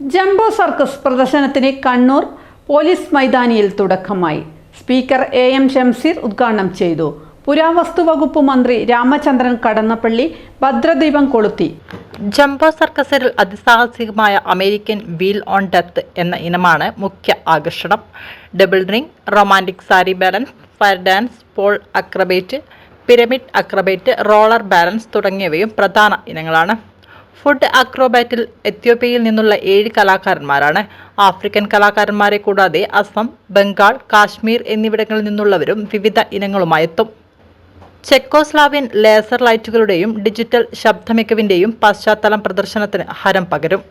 Jumbo circus പ്രദർശനത്തിന് Kannur police മൈതാനിയിൽ തുടക്കമായി. സ്പീക്കർ എ എം ഷംസീർ ഉദ്ഘാടനം ചെയ്തു. പുരാവസ്തു വകുപ്പ് മന്ത്രി രാമചന്ദ്രൻ കടന്നപ്പള്ളി ഭദ്രദീപം കൊളുത്തി. ജംബോ സർക്കസിൽ അതിസാഹസികമായ അമേരിക്കൻ വീൽ ഓൺ ഡെത്ത് എന്ന ഇനമാണ് മുഖ്യ ആകർഷണം. Double ring romantic sari balance fire dance pole acrobat pyramid acrobat roller balance തുടങ്ങിയവയും പ്രധാന ഇനങ്ങളാണ്. ഫുഡ് അക്രോബാറ്റിൽ എത്യോപ്യയിൽ നിന്നുള്ള ഏഴ് കലാകാരന്മാരാണ്. ആഫ്രിക്കൻ കലാകാരന്മാരെ കൂടാതെ അസം ബംഗാൾ കാശ്മീർ എന്നിവിടങ്ങളിൽ നിന്നുള്ളവരും വിവിധ ഇനങ്ങളുമായെത്തും. ചെക്കോസ്ലാവിയൻ ലേസർ ലൈറ്റുകളുടെയും ഡിജിറ്റൽ ശബ്ദമികവിന്റെയും പശ്ചാത്തലം പ്രദർശനത്തിന് ഹരം പകരും.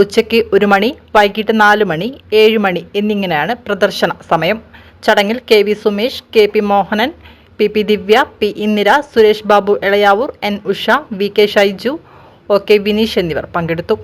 ഉച്ചയ്ക്ക് ഒരു മണി വൈകിട്ട് നാല് മണി ഏഴ് മണി എന്നിങ്ങനെയാണ് പ്രദർശന സമയം. ചടങ്ങിൽ K V Sumesh K P Mohanan P P Divya P Indira Suresh Babu Elayavoor N Usha V K Shaiju O K Vineesh എന്നിവർ പങ്കെടുത്തു.